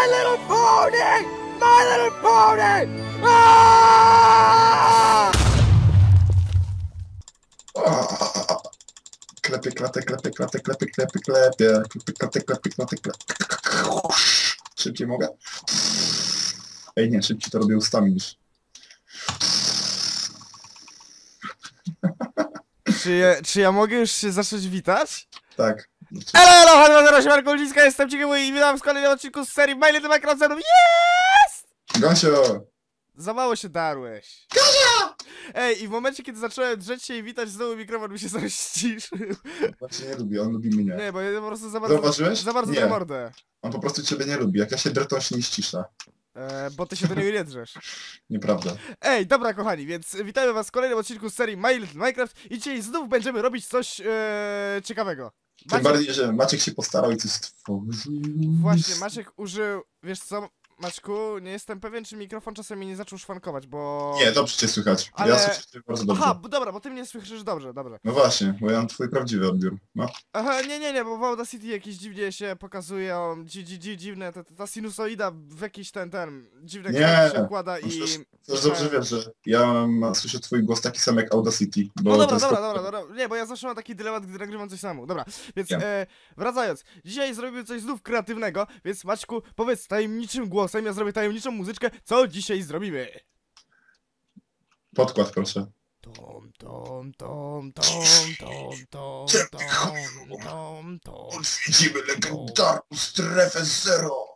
My Little Pony! My Little Pony! Ah! Klepie, klatę, klepie, klatę, klepie, klepie, klepie, klepie, klatę, klepie, klatę, klepie. Szybciej mogę? Ej, nie, szybciej to robię ustami niż... Czy, ja, czy ja mogę już się zacząć witać? Tak. Elo, elo, Hanna Zero Goldzińska, jestem Ciekawy i witam w kolejnym odcinku z serii My Little Minecraft Zenów. Jest! Gosio! Za mało się darłeś. Ej, i w momencie, kiedy zacząłem drzeć się i witać, znowu mikrofon mi się zaś ściszył. Właśnie nie lubi, on lubi mnie. Nie, bo ja po prostu za bardzo... Zauważyłeś? Za bardzo Nie. mordę. On po prostu ciebie nie lubi. Jak ja się drę, to on się nie ścisza. E, bo ty się do niego nie drzesz. Nieprawda. Ej, dobra kochani, więc witamy was w kolejnym odcinku z serii My Little Minecraft i dzisiaj znów będziemy robić coś e, ciekawego. Tym Maciek- bardziej, że Maciek się postarał i coś stworzył. Właśnie, Maciek użył, wiesz co, Maćku, nie jestem pewien, czy mikrofon czasem mi nie zaczął szwankować, bo... Nie, dobrze cię słychać. Ale- Ja słyszę cię bardzo dobrze. Aha, bo dobra, bo ty mnie słyszysz dobrze, dobrze. No właśnie, bo ja mam twój prawdziwy odbiór. No. Aha, nie, nie, nie, bo w Audacity jakiś dziwnie się pokazuje, on dzi, dzi, dzi, dziwne, ta, ta sinusoida w jakiś ten, ten, dziwny Nie. się układa i... Przecież- Też dobrze wiesz, że ja mam, słyszę twój głos taki sam jak Audacity. Bo No dobra, dobra, to- dobra, dobra, nie, bo ja zawsze mam taki dylemat, gdy nagrywam coś samo. Dobra, więc Wiem. e, wracając, dzisiaj zrobimy coś znów kreatywnego, więc Maćku, powiedz tajemniczym głosem, ja zrobię tajemniczą muzyczkę, co dzisiaj zrobimy? Podkład proszę. Tom, tom, tom, tom, tom, tom, tom, tom, tom. Odwiedzimy legendarną strefę zero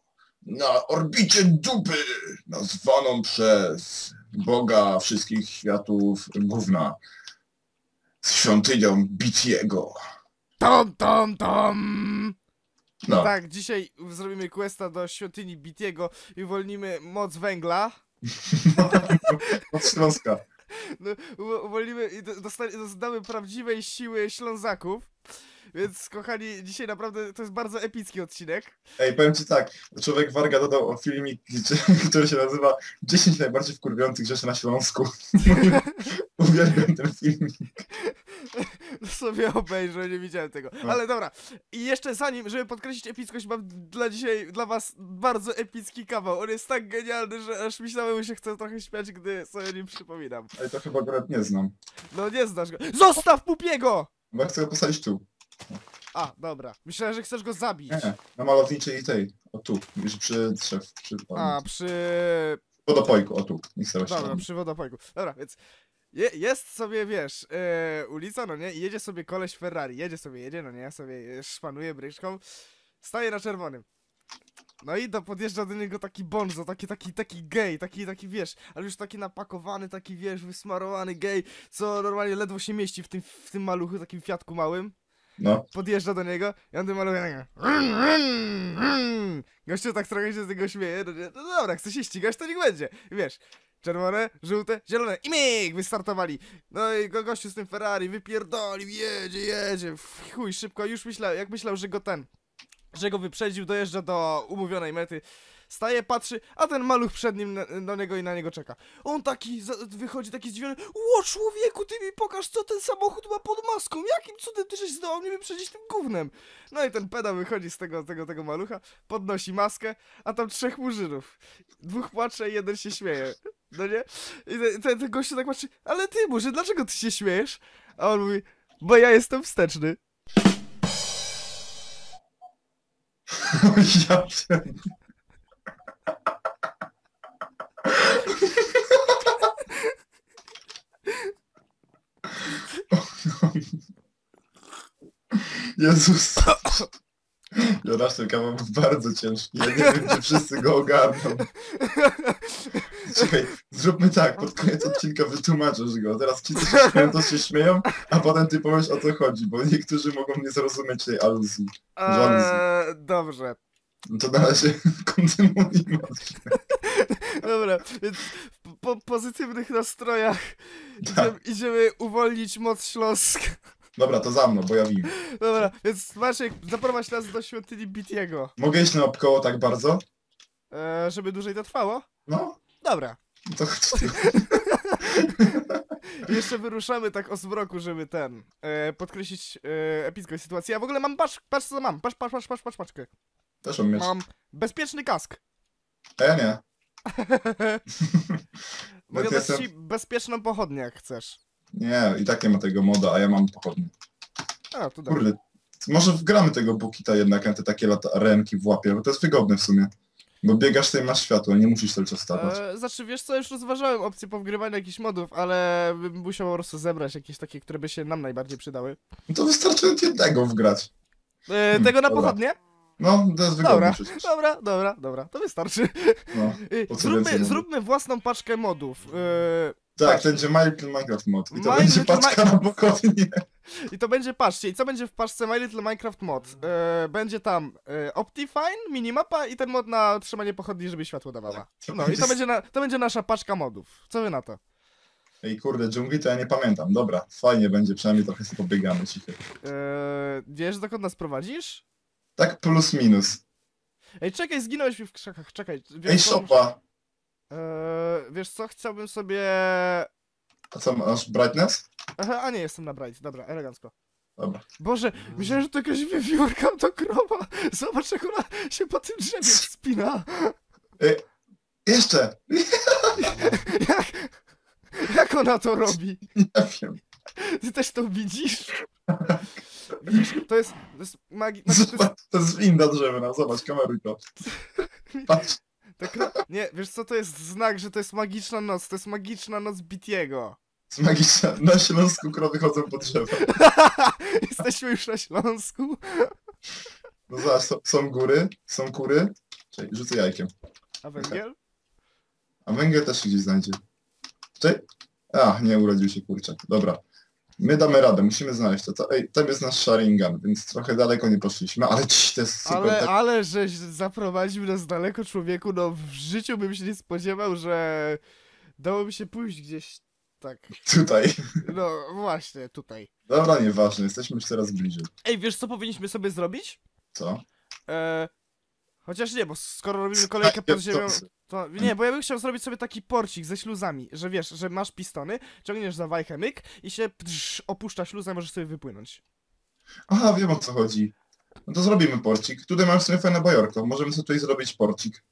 na orbicie dupy, nazwaną przez Boga wszystkich światów gówna. Z świątynią Bitiego. Tom, tom, tom. No, Tak, dzisiaj zrobimy questa do świątyni Bitiego i uwolnimy moc węgla. od Śląska. No, uwolnimy i do- dostanie, prawdziwej siły Ślązaków. Więc kochani, dzisiaj naprawdę to jest bardzo epicki odcinek. Ej, powiem ci tak, człowiek Warga dodał filmik, gdzie, który się nazywa 10 najbardziej wkurwiających rzeczy na Śląsku. Uwielbiam ten filmik. Sobie obejrzę, nie widziałem tego. No. Ale dobra. I jeszcze zanim, żeby podkreślić epickość, mam dla dzisiaj, dla was bardzo epicki kawał. On jest tak genialny, że aż myślałem, się chcę trochę śmiać, gdy sobie o nim przypominam. Ale to chyba akurat nie znam. No nie znasz go. Zostaw Pupiego! Bo ja chcę go postawić tu. A, dobra. Myślałem, że chcesz go zabić. Nie, na malowniczej tej. O tu, już przy drzew, przy A, przy... wodopojku, o tu. Niech sobie Dobra, przy wodopojku. Dobra, więc je, jest sobie, wiesz, e, ulica, no nie, i jedzie sobie koleś Ferrari, jedzie sobie, jedzie, no nie, sobie e, szpanuje bryczką, staje na czerwonym. No i do, podjeżdża do niego taki bonzo, taki, taki, taki gej, taki, taki, wiesz, ale już taki napakowany, taki, wiesz, wysmarowany gej, co normalnie ledwo się mieści w tym, w tym maluchu, takim fiatku małym. No, Podjeżdża do niego i on tym maluchem tak... Gościu tak trochę się z niego śmieje, no, dobra, chce się ścigać, to niech będzie. I wiesz, czerwone, żółte, zielone i myk, wystartowali. No i go, gościu z tym Ferrari wypierdolił, jedzie, jedzie, chuj, szybko, już myślał, jak myślał, że go ten, że go wyprzedził, dojeżdża do umówionej mety, staje, patrzy, a ten maluch przed nim do niego i na niego czeka. On taki, wychodzi taki zdziwiony, ło człowieku, ty mi pokaż, co ten samochód ma pod maską, jakim cudem ty żeś zdołał mnie wyprzedzić tym gównem. No i ten pedał wychodzi z tego, tego, tego malucha, podnosi maskę, a tam trzech murzynów. Dwóch płacze i jeden się śmieje. No nie? I ten, ten gościu tak patrzy, ale ty murzyn, dlaczego ty się śmiejesz? A on mówi, bo ja jestem wsteczny. ja Jezus. Jonasz, ten kawał był bardzo ciężki. Ja nie wiem, czy wszyscy go ogarną. Czekaj, zróbmy tak, pod koniec odcinka wytłumaczysz go. Teraz ci, co się śmieją, to się śmieją, a potem ty powiesz o co chodzi, bo niektórzy mogą nie zrozumieć tej aluzji. Eee, dobrze. No to na razie kontynuujmy. Dobra, więc po pozytywnych nastrojach Tak. idziemy, idziemy uwolnić moc Śląska. Dobra, to za mną, bo ja wiem. Dobra, więc Maciek, zaprowadź nas do świątyni Bitiego. Mogę iść naokoło tak bardzo? Eee, żeby dłużej to trwało? No, Dobra. no to Jeszcze wyruszamy tak o zmroku, żeby ten, e, podkreślić e, epicką sytuację. Ja w ogóle mam, patrz, patrz co mam, patrz, patrz, patrz, patrz, patrz, patrz. Też mam mieć. Mam bezpieczny kask. A ja nie. Mogę ja dać jestem- ci bezpieczną pochodnię, jak chcesz. Nie, i tak nie ma tego moda, a ja mam pochodnie. A, to. Kurde, może wgramy tego Bukita jednak na te takie lata renki w łapie, bo to jest wygodne w sumie. Bo biegasz sobie masz światło, nie musisz cały czas stawać. E, znaczy, wiesz co, już rozważałem opcję powgrywania jakichś modów, ale bym musiał po prostu zebrać jakieś takie, które by się nam najbardziej przydały. No to wystarczy jednego wgrać. E, tego na dobra. pochodnie? No, to jest wygodne Dobra, przecież. dobra, dobra, dobra, to wystarczy. No. E, Zróbmy, zróbmy własną paczkę modów. E, Tak, to będzie My Little Minecraft mod. I to My będzie Little paczka na pochodnie. I to będzie, patrzcie, i co będzie w paczce My Little Minecraft Mod? E, będzie tam e, Optifine, minimapa i ten mod na trzymanie pochodni, żeby światło dawała. To No i to będzie, na, to będzie nasza paczka modów. Co wy na to? Ej kurde, dżungli to ja nie pamiętam. Dobra, fajnie będzie, przynajmniej trochę sobie pobiegamy cichy. E, wiesz, dokąd nas prowadzisz? Tak plus minus. Ej, czekaj, zginąłeś mi w krzakach, czekaj. Ej, szopa. E, wiesz co, chciałbym sobie... A co, masz brightness? Aha, a nie, jestem na Bright, dobra, elegancko. Dobra. Boże, myślałem, że to jakaś wiewiórka, to krowa. Zobacz, jak ona się po tym drzewie wspina. Jeszcze! Jak, jak ona to robi? Nie wiem. Ty też to widzisz? Widzisz, to jest, to jest magi... To jest, Zobacz, to jest winda drzewna, zobacz, kameruj to. Patrz. Nie, wiesz co, to jest znak, że to jest magiczna noc, to jest magiczna noc Bitiego. z magiczne. Na Śląsku krowy chodzą po drzewach. Jesteśmy już na Śląsku. No zobacz, są, są góry, są kury. Czekaj, rzucę jajkiem. A węgiel? A węgiel też się gdzieś znajdzie. Czekaj. A, nie urodził się kurczak. Dobra. My damy radę, musimy znaleźć to. to ej, tam jest nasz Sharingan, więc trochę daleko nie poszliśmy, ale ci, to jest super. Ale, tak- ale żeś zaprowadził nas daleko człowieku, no w życiu bym się nie spodziewał, że dałoby się pójść gdzieś tak. Tutaj. No właśnie, tutaj. Dobra, nieważne, jesteśmy już coraz bliżej. Ej, wiesz co powinniśmy sobie zrobić? Co? E, chociaż nie, bo skoro robimy kolejkę pod ziemią, to nie, bo ja bym chciał zrobić sobie taki porcik ze śluzami, że wiesz, że masz pistony, ciągniesz za wajchę myk i się pdż, opuszcza śluza i możesz sobie wypłynąć. Aha, wiem o co chodzi. No to zrobimy porcik. Tutaj mam sumie fajne bajorko. Możemy sobie tutaj zrobić porcik.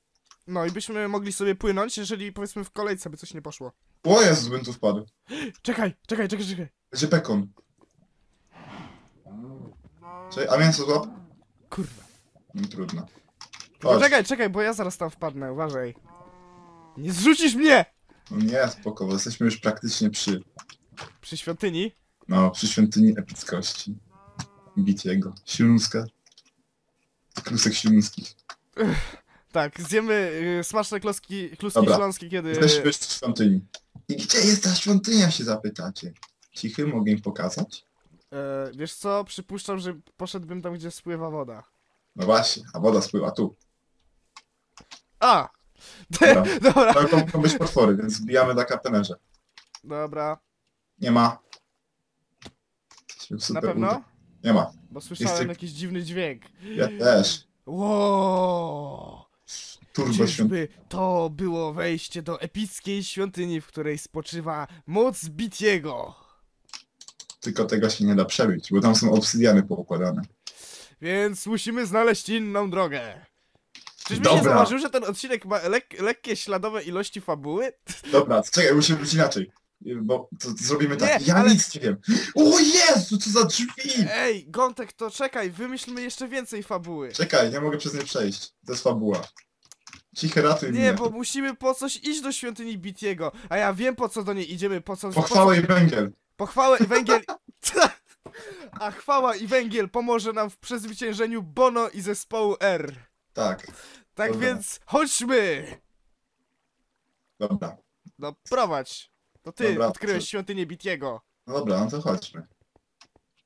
No i byśmy mogli sobie płynąć, jeżeli powiedzmy w kolejce by coś nie poszło. O Jezus, bym tu wpadł. Czekaj, czekaj, czekaj, czekaj. Będzie bekon. Czekaj, a mięso złap? Kurwa. No, trudno. No Chodź. czekaj, czekaj, bo ja zaraz tam wpadnę, uważaj. Nie zrzucisz mnie! No nie, spoko, bo jesteśmy już praktycznie przy, Przy świątyni. no, przy świątyni epickości. Bitiego. Śląska. Klusek śląskich. Tak, zjemy y, smaczne kloski, kluski Dobra. śląskie, kiedy... Jesteśmy już w świątyni. I gdzie jest ta świątynia, się zapytacie? Cichy, mogę im pokazać? E, wiesz co, przypuszczam, że poszedłbym tam, gdzie spływa woda. No właśnie, a woda spływa tu. A! Dobra. Dobra, to mogą być potwory, więc wbijamy na kapenerze. dobra. Nie ma. Super Na pewno? uda- Nie ma. Bo słyszałem Jest- jakiś dziwny dźwięk. Ja też. Wow! Turbo świątynia. Czyżby to było wejście do epickiej świątyni, w której spoczywa moc Bitiego? Tylko tego się nie da przebić, bo tam są obsydiany poukładane. Więc musimy znaleźć inną drogę. Czyżbyś nie Dobra. zauważył, że ten odcinek ma lek lekkie śladowe ilości fabuły? Dobra, czekaj, musimy być inaczej. Bo to, to zrobimy tak. Nie, ja ale- nic nie wiem. O Jezu, co za drzwi! Ej, Gątek, to czekaj, wymyślmy jeszcze więcej fabuły. Czekaj, nie mogę przez nie przejść. To jest fabuła. Cichy ratuj Nie, mnie. bo musimy po coś iść do świątyni Bitiego, a ja wiem po co do niej idziemy, po co... Pochwałę i po co... węgiel. Pochwałę i węgiel... A chwała i węgiel pomoże nam w przezwyciężeniu Bono i zespołu R. Tak, Tak Dobra. więc chodźmy! dobra. No prowadź. To ty Dobra, odkryłeś co- świątynię Bitiego. No dobra, no to chodźmy.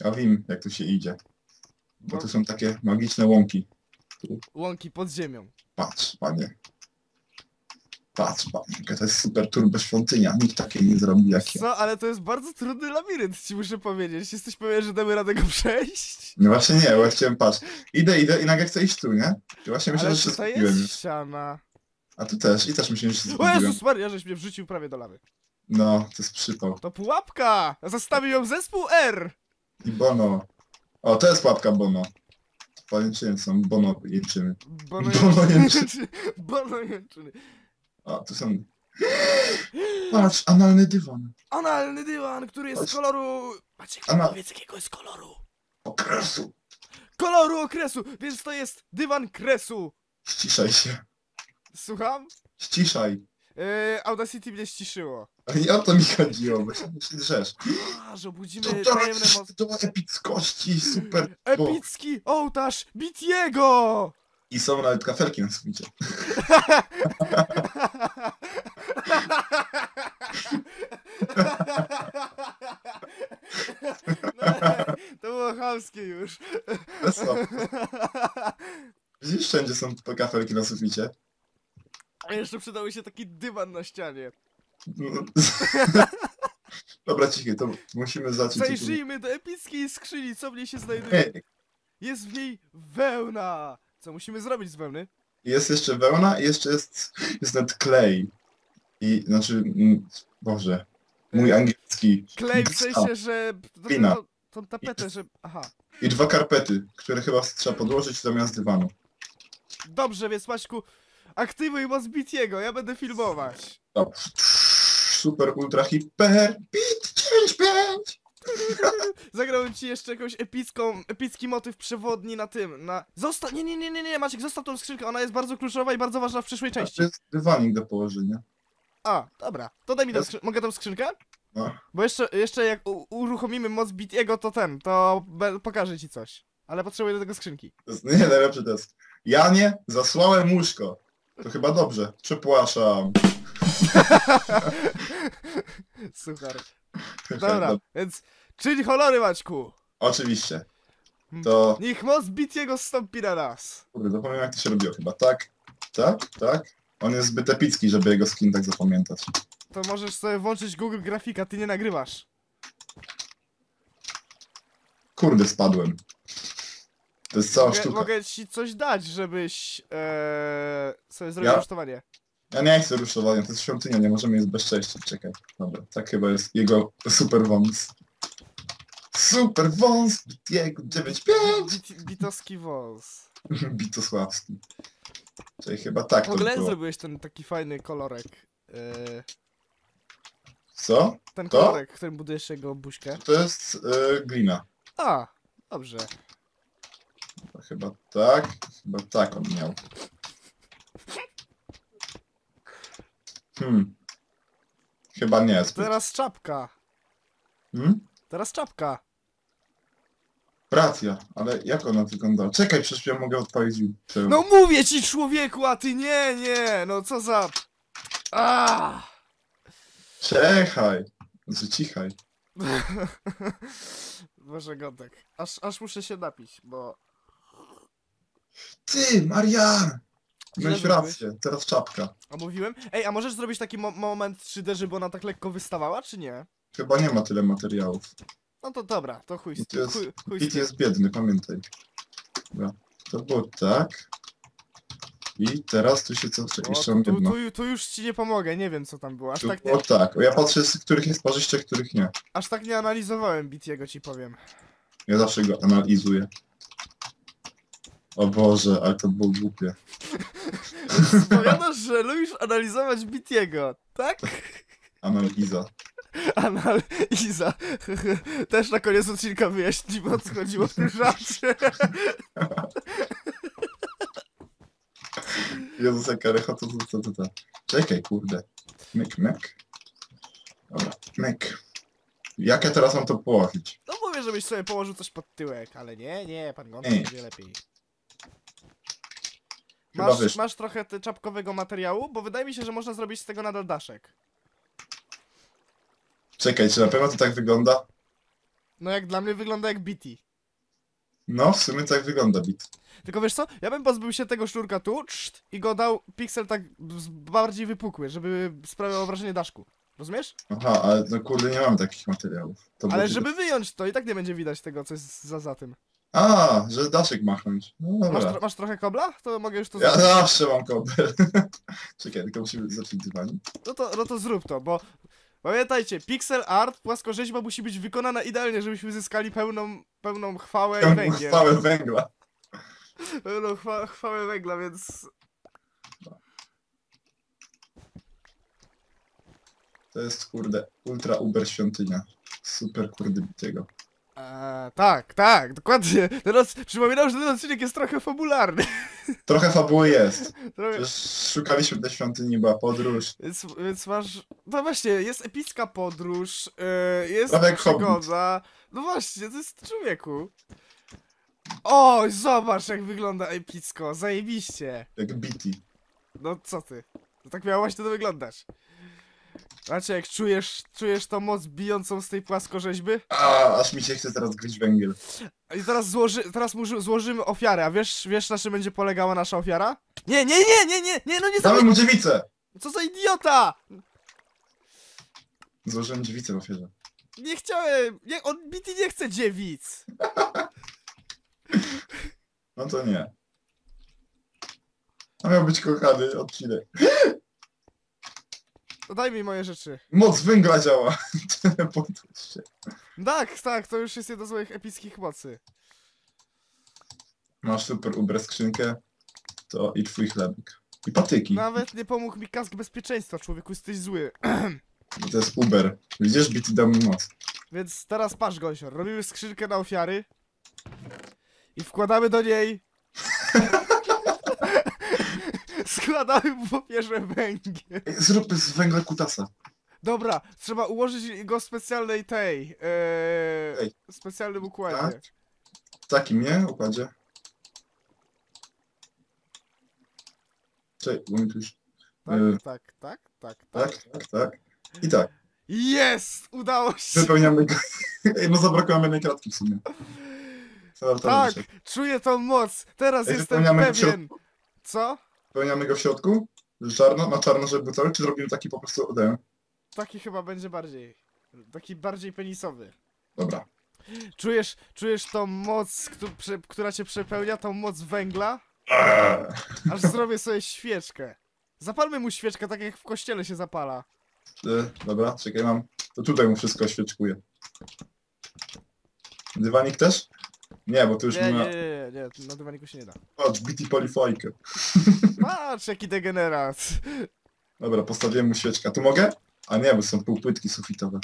Ja wiem, jak tu się idzie. Bo No. tu są takie magiczne łąki. Łąki pod ziemią. Patrz, panie. Patrz, panie, jaka to jest super turbo świątynia. Nikt takiej nie zrobi jak ja. Co? Ale to jest bardzo trudny labirynt, ci muszę powiedzieć. Jesteś pewien, że damy radę go przejść? No właśnie nie, bo chciałem, patrz. Idę, idę i nagle chcę iść tu, nie? I właśnie myślę, Ale że się zgubiłem. jest ściana. A tu też, i też myślę, że się O zgubiłem. Jezus Maria, żeś mnie wrzucił prawie do lawy. No, to jest przypał. To pułapka! Zostawił ją zespół R! I Bono. O, to jest łapka Bono. pajęczyny są bono jęczyny. Bono Bonojęczyny. Bonojęczyny. A, tu są... Patrz, analny dywan. Analny dywan, który jest z koloru... Maciek, Ana- powiedz jakiego jest koloru. Okresu. Koloru okresu, więc to jest dywan kresu. Ściszaj się. Słucham? Ściszaj. Yy, Audacity mnie ściszyło. Ale nie o to mi chodziło, bo się drzesz. A, że To obudzimy tajemne teraz moc... do epickości, super. Epicki ołtarz Bitiego! I są nawet kafelki na suficie. To było chamskie już. Widzisz, wszędzie są te kafelki na suficie. A jeszcze przydał się taki dywan na ścianie. No. Dobra, cichy, to musimy zacząć. Zajrzyjmy do epickiej skrzyni, co w niej się znajduje. Jest w niej wełna! Co musimy zrobić z wełny? Jest jeszcze wełna i jeszcze jest, jest nawet klej. I znaczy, mm, Boże, mój angielski. Klej w sensie, że... Glina. to- Tą tapetę, że... Aha. I dwa karpety, które chyba trzeba podłożyć zamiast dywanu. Dobrze, więc Maćku, aktywuj moc Bitiego, ja będę filmować. Dobrze. Super, ultra, hiper, bit 95! Zagrałem ci jeszcze jakąś epicką, epicki motyw przewodni na tym, na... Zostaw, nie, nie, nie, nie, nie, Maciek, zostaw tą skrzynkę, ona jest bardzo kluczowa i bardzo ważna w przyszłej To części. jest dywanik do położenia. A, dobra, to daj mi tą skrzynkę, mogę tą skrzynkę? No. Bo jeszcze, jeszcze jak uruchomimy moc Bitiego, to ten, to pokażę ci coś. Ale potrzebuję do tego skrzynki. To jest, nie, najlepszy to jest. Janie, zasłałem łóżko. To chyba dobrze. Przepraszam. Super. Dobra, więc czyń honory, Maćku. Oczywiście. To, Niech moc Bitiego stąpi na nas. kurde, zapomniałem jak to się robiło chyba. Tak, tak, tak. On jest zbyt epicki, żeby jego skin tak zapamiętać. To możesz sobie włączyć Google Grafika, ty nie nagrywasz. Kurde, spadłem. To jest cała Mogę, sztuka. mogę ci coś dać, żebyś e, sobie zrobił Ja? rusztowanie. Ja nie chcę ruszowania, to jest świątynia, nie możemy jest bezcześcić. Czekaj. Dobra, tak chyba jest jego super wąs. Super wąs, jego 95! Bit, bitowski wąs. Bitosławski. Czyli chyba tak W to ogóle było. zrobiłeś ten taki fajny kolorek. E, Co? ten To? kolorek, którym budujesz jego buźkę. To jest y, glina. A, dobrze. To chyba tak, chyba tak on miał. Hmm. Chyba nie. Zbyt. Teraz czapka. Hmm? Teraz czapka. Racja, ale jak ona wyglądała? Czekaj, przecież ja mogę odpalić tę... No mówię ci człowieku, a ty nie, nie, no co za... A! Czekaj! Znaczy cichaj. Boże Godek, aż, aż muszę się napić, bo... Ty, Marian! Miałeś rację, teraz czapka. A mówiłem? Ej, a możesz zrobić taki mo moment 3D, żeby ona tak lekko wystawała, czy nie? Chyba nie ma tyle materiałów. No to dobra, to chuj, z tym, jest- chuj, chuj z Bit tym. jest biedny, pamiętaj. Dobra. To było tak. I teraz tu się co... O, jeszcze tu, mam tu, jedno. tu, tu już ci nie pomogę, nie wiem co tam było, aż Tu tak nie, było tak. O, ja patrzę, z których jest parzyście, których nie. aż tak nie analizowałem Bitiego, ci powiem. Ja zawsze go analizuję. O Boże, ale to było głupie. Powiadasz, że lubisz analizować Bitiego, tak? Analiza. Analiza. Też na koniec odcinka wyjaśnimy o co chodziło w tym żarcie. Jezus, jaka rechota, to, to, to, to. Czekaj, kurde. Myk, myk. Dobra, myk. Jak ja teraz mam to położyć? No mówię, żebyś sobie położył coś pod tyłek, ale nie, nie, pan Gonta Ej. będzie lepiej. Masz, masz trochę czapkowego materiału? Bo wydaje mi się, że można zrobić z tego nadal daszek. Czekaj, czy na pewno to tak wygląda? No jak dla mnie wygląda jak BT. No, w sumie tak wygląda bit. Tylko wiesz co? Ja bym pozbył się tego sznurka tu czt, i go dał piksel tak bardziej wypukły, żeby sprawiało wrażenie daszku. Rozumiesz? Aha, ale no kurde, nie mamy takich materiałów. To Ale żeby wyjąć to i tak nie będzie widać tego, co jest za, za tym. A, że daszek machnąć. No Masz, dobra. tro masz trochę kobla? To mogę już to Ja zrobić. zawsze mam kobel. Czekaj, tylko musimy zacząć dywanik. No to, no to zrób to, bo pamiętajcie, pixel art, płaskorzeźba musi być wykonana idealnie, żebyśmy zyskali pełną, pełną chwałę i węgiel. Chwałę węgla. No, chwa chwałę węgla, więc... To jest kurde ultra uber świątynia. Super kurde bitego. Tak, tak, dokładnie. Teraz przypominam, że ten odcinek jest trochę fabularny. Trochę fabuły jest. Trochę... Szukaliśmy tej świątyni, była podróż. Więc, więc masz. No właśnie, jest epicka podróż, yy, jest przygoda. No właśnie, to jest człowieku. Oj, zobacz jak wygląda epicko, zajebiście. Jak biti. No co ty? To tak miało właśnie to wyglądać. Znaczy, jak czujesz, czujesz tą moc bijącą z tej płaskorzeźby? A, aż mi się chce teraz gryźć węgiel. I teraz, złoży, teraz mu, złożymy ofiarę, a wiesz, wiesz na czym będzie polegała nasza ofiara? Nie, nie, nie, nie, nie, nie, no nie Damy zabij... mu dziewicę! Co za idiota! Złożyłem dziewicę w ofierze. Nie chciałem, nie, on Bitty nie chce dziewic. No to nie. A miał być kochany odcinek. To daj mi moje rzeczy. Moc węgla działa. Teleportuj się. Tak, tak, to już jest jedna z moich epickich mocy. Masz super uber skrzynkę. To i twój chlebek. I patyki. Nawet nie pomógł mi kask bezpieczeństwa, człowieku, jesteś zły. Bo to jest uber. Widzisz, bity dał mi moc. Więc teraz patrz, Gąsior, robimy skrzynkę na ofiary i wkładamy do niej... Składamy w ofierze węgiel. Zrób z węgla kutasa. Dobra, trzeba ułożyć go w specjalnej tej, ee, Ej. specjalnym układzie. Tak? W takim, nie? Układzie. Czekaj, bo mi tu już... Tak, Yy. tak, tak, tak, tak. Tak, tak. I tak. Jest! Udało się! Wypełniamy no zabrakło jednej kratki w sumie. Tak, czuję tą moc! Teraz Ej, jestem pewien! Co? Wypełniamy go w środku? Czarno, na czarno, żeby był cały, czy zrobimy taki po prostu odem? Taki chyba będzie bardziej. Taki bardziej penisowy. Dobra. Czujesz, czujesz tą moc, któ- prze- która cię przepełnia, tą moc węgla? Eee. Aż zrobię sobie świeczkę. Zapalmy mu świeczkę, tak jak w kościele się zapala. E, Dobra, czekaj, mam. To tutaj mu wszystko świeczkuje. Dywanik też? Nie, bo to już Nie, nie, nie, ma. nie, nie, nie, na dywaniku się nie da. Patrz, BT polifajkę. Patrz, jaki degenerat. Dobra, postawiłem mu świeczkę. Tu mogę? A nie, bo są półpłytki sufitowe.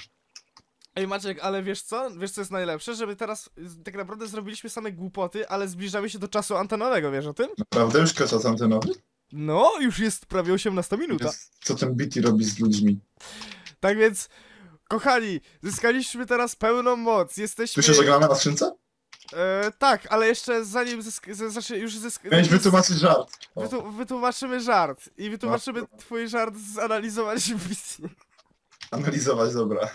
Ej Maciek, ale wiesz co? Wiesz co jest najlepsze? Żeby teraz tak naprawdę zrobiliśmy same głupoty, ale zbliżamy się do czasu antenowego, wiesz o tym? Naprawdę już czas antenowy? No, już jest prawie 18 minuta. Jest, co ten BT robi z ludźmi? Tak więc, kochani, zyskaliśmy teraz pełną moc. Jesteśmy. Tu się żegnamy na skrzynce? E, tak, ale jeszcze zanim zysk... z- znaczy już zysk... Miałeś wytłumaczyć żart. O, Wytu... Wytłumaczymy żart. I wytłumaczymy twój żart zanalizować wizji. analizować, dobra.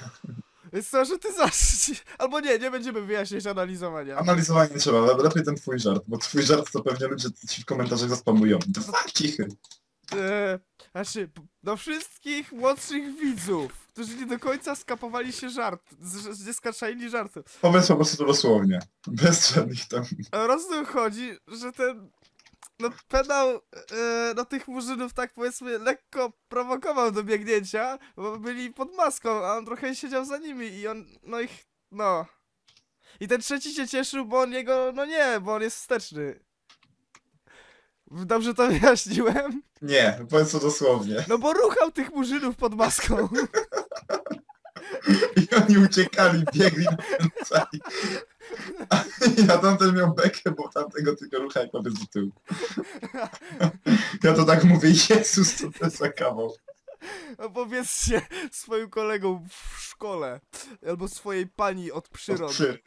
Więc co, że ty zacznij. Albo nie, nie będziemy wyjaśniać analizowania. Analizowanie nie trzeba, ale lepiej ten twój żart, bo twój żart to pewnie ludzie ci w komentarzach zaspamują. Dwa cichy. E, znaczy, do wszystkich młodszych widzów, którzy nie do końca skapowali się żart, nie skaczali żartu. Powiedz po prostu dosłownie. Bez żadnych tam... A Roz tym chodzi, że ten no pedał e, no tych murzynów tak powiedzmy lekko prowokował do biegnięcia, bo byli pod maską, a on trochę siedział za nimi i on, no ich, no. I ten trzeci się cieszył, bo on jego, no nie, bo on jest wsteczny. Dobrze to wyjaśniłem? Nie, powiedz to dosłownie. No bo ruchał tych murzynów pod maską. I oni uciekali, biegli, nakręcali. A tamten miał bekę, bo tamtego tylko rucha powiedz do tyłu. Ja to tak mówię, Jezus, co to za kawał. No powiedzcie swoim kolegom w szkole, albo swojej pani od przyrody. Przy...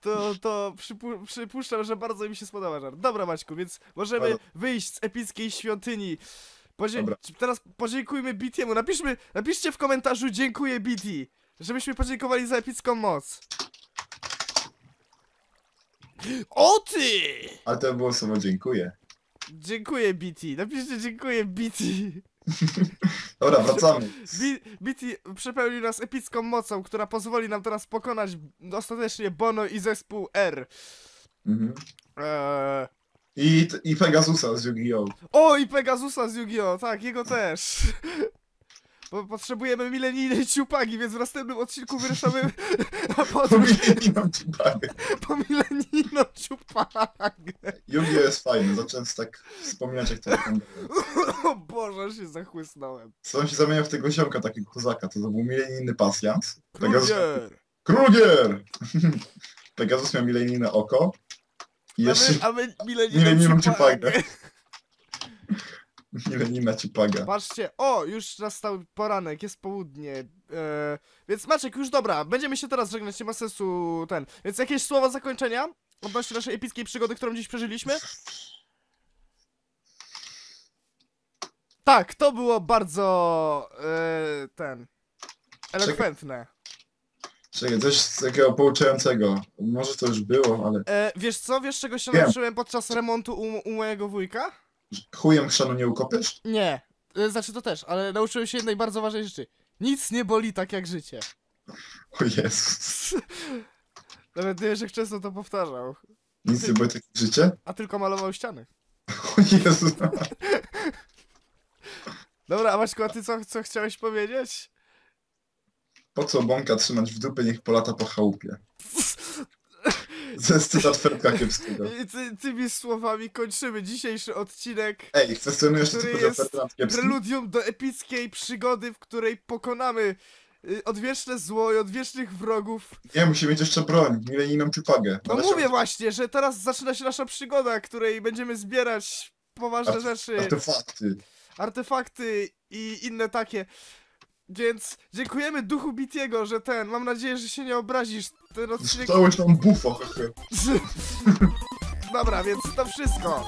to, to przypu przypuszczam, że bardzo mi się spodoba żart. Dobra Maćku, więc możemy wyjść z epickiej świątyni. Podzie Dobra. teraz podziękujmy BT'emu. Napiszmy, napiszcie w komentarzu dziękuję BT, żebyśmy podziękowali za epicką moc. O ty! Ale to było słowo dziękuję. Dziękuję BT, napiszcie dziękuję BT. Dobra, wracamy. B- BT przepełnił nas epicką mocą, która pozwoli nam teraz pokonać ostatecznie Bono i zespół R. Mhm. Eee... I, I Pegasusa z Yu-Gi-Oh! O, i Pegasusa z Yu-Gi-Oh! Tak, jego też. Bo potrzebujemy milenijnej ciupagi, więc w następnym odcinku wyruszamy na Po podróż milenijną ci bagę. po milenijną ciupagę. Yu-Gi-Oh jest fajny, zacząłem tak wspominać jak to. O Boże, się zachłysnąłem. Co on się zamieniał w tego ziomka, takiego kozaka, to, to był milenijny pasjans. Krugier! Krugier! Pegasus miał milenijne oko. I A jeszcze my, a my milenijną milenijną ciupagę. Ciupagę. milenijna ciupaga. Patrzcie, o, już nastał poranek, jest południe. E, więc Maciek, już dobra, będziemy się teraz żegnać, nie ma sensu ten. Więc jakieś słowa zakończenia odnośnie naszej epickiej przygody, którą dziś przeżyliśmy? Tak, to było bardzo e, ten. Elokwentne. Czekaj, coś takiego pouczającego. Może to już było, ale E, wiesz co, wiesz czego się Wiem. nauczyłem podczas remontu u, u mojego wujka? Chujem chrzanu nie ukopiesz? Nie. E, znaczy to też, ale nauczyłem się jednej bardzo ważnej rzeczy. Nic nie boli tak jak życie. O Jezus. Nawet nie wiesz, jak często to powtarzał. Nic nie było takie życie? A tylko malował ściany. O Jezus. Dobra, a Maćku, a ty co, co chciałeś powiedzieć? Po co bąka trzymać w dupie, niech polata po chałupie. To jest cytat Kiepskiego. Ty, tymi słowami kończymy dzisiejszy odcinek. Ej, kwestionujesz to, co Który jest? Preludium do epickiej przygody, w której pokonamy y, odwieczne zło i odwiecznych wrogów. Nie, musimy mieć jeszcze broń, milenijną ciupagę. No mówię właśnie, że teraz zaczyna się nasza przygoda, której będziemy zbierać poważne Arte- rzeczy, Artefakty. artefakty i inne takie. Więc dziękujemy duchu Bitiego, że ten, mam nadzieję, że się nie obrazisz. Ten odcinek Dostałeś tam bufo, hehe. Dobra, więc to wszystko.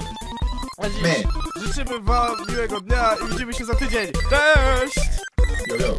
A dziś My. życzymy wam miłego dnia i widzimy się za tydzień. Cześć! Jo, jo.